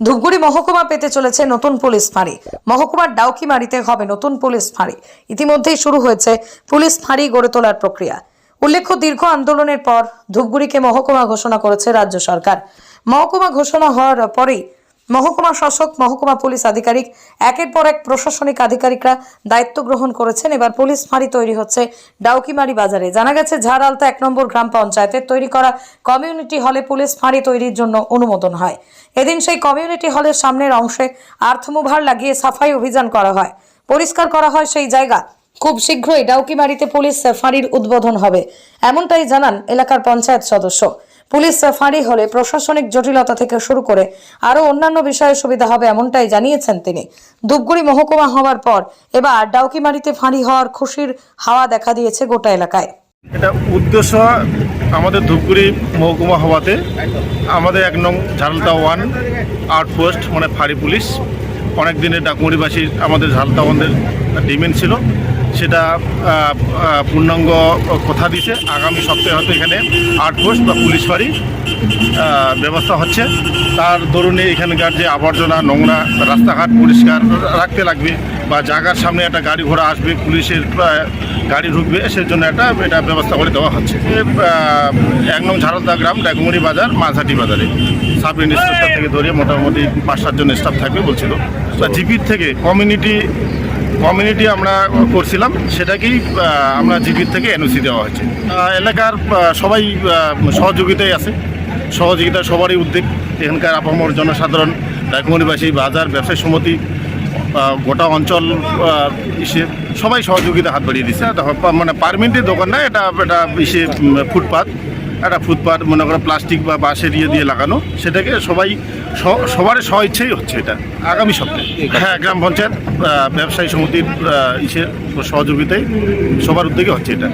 ধূপগুড়ি মহকুমা পেতে চলেছে নতুন পুলিশ ফাঁড়ি। মহকুমার ডাউকিমারিতে হবে নতুন পুলিশ ফাঁড়ি। ইতিমধ্যেই শুরু হয়েছে পুলিশ ফাঁড়ি গড়ে তোলার প্রক্রিয়া। উল্লেখ্য, দীর্ঘ আন্দোলনের পর ধূপগুড়িকে মহকুমা ঘোষণা করেছে রাজ্য সরকার। মহকুমা ঘোষণা হওয়ার পরেই মহকুমা শাসক, মহকুমা পুলিশ আধিকারিক, একের পর এক প্রশাসনিক আধিকারিকরা দায়িত্ব গ্রহণ করেছেন। এবার পুলিশ ফাঁড়ি তৈরি হচ্ছে ডাউকিমারি বাজারে। জানা গেছে ঝাড়ালতা এক নম্বর গ্রাম পঞ্চায়েতের তৈরি করা কমিউনিটি হলে পুলিশ ফাঁড়ি তৈরির জন্য অনুমোদন হয়। এদিন সেই কমিউনিটি হলের সামনের অংশে আর্থমুভার লাগিয়ে সাফাই অভিযান করা হয়। পরিষ্কার করা হয় সেই জায়গা। খুব শীঘ্রই ডাউকিমারিতে পুলিশ ফাঁড়ির উদ্বোধন হবে, এমনটাই জানান এলাকার পঞ্চায়েত সদস্য। পুলিশ ফাঁড়ি হলে প্রশাসনিক জটিলতা থেকে শুরু করে আরও অন্যান্য বিষয়ে সুবিধা হবে এমনটাই জানিয়েছেন তিনি। ধূপগুড়ি মহকুমা হওয়ার পর এবার ডাউকিমারিতে ফাঁড়ি হওয়ার খুশির হাওয়া দেখা দিয়েছে গোটা এলাকায়। এটা উদ্দেশ্য আমাদের ধূপগুড়ি মহকুমা হওয়াতে আমাদের এক নং ঝালদা ওয়ান আউটপোস্ট মানে ফাঁড়ি পুলিশ। অনেক দিনের ডাকুমুড়িবাসীর আমাদের ঝালদা ওয়ানদের ডিমেন্ড ছিল। সেটা পূর্ণাঙ্গ কথা দিছে আগামী সপ্তাহে হয়তো এখানে আউটপোস্ট বা পুলিশ ফাঁড়ি ব্যবস্থা হচ্ছে। তার দরুনে এখানকার যে আবর্জনা, নোংরা রাস্তাঘাট পরিষ্কার রাখতে লাগবে বা জায়গার সামনে একটা গাড়ি ঘোড়া আসবে, পুলিশের গাড়ি ঢুকবে সেই জন্য একটা, এটা ব্যবস্থা করে দেওয়া হচ্ছে। এক নং ঝাড়দা গ্রাম ডাকুমুড়ি বাজার মাঝাটি বাজারে। সাব ইন্সপেক্টর থেকে ধরে মোটামুটি পাঁচ সাতজন স্টাফ থাকবে বলছিল। জিপির থেকে কমিউনিটি কমিউনিটি আমরা করছিলাম সেটাকেই আমরা জিপির থেকে এনওসি দেওয়া হয়েছে। এলাকার সবাই সহযোগিতায় আছে। সহযোগিতা সবারই উদ্যোগ। এখানকার আপামর জনসাধারণ ডাকুমুড়িবাসী বাজার ব্যবসায়ী সমিতি গোটা অঞ্চল ইসে সবাই সহযোগিতা হাত বাড়িয়ে দিচ্ছে মানে পারমিটের দোকান না এটা এটা ইসে উম, ফুটপাত। একটা ফুটপাত, মনে করো প্লাস্টিক বা বাঁশের ইয়ে দিয়ে লাগানো, সেটাকে সবাই সবার স্ব ইচ্ছেই হচ্ছে এটা, আগামী সপ্তাহে। হ্যাঁ গ্রাম পঞ্চায়েত ব্যবসায়ী সমিতির ইসের সহযোগিতায় সবার উদ্যোগে হচ্ছে এটা।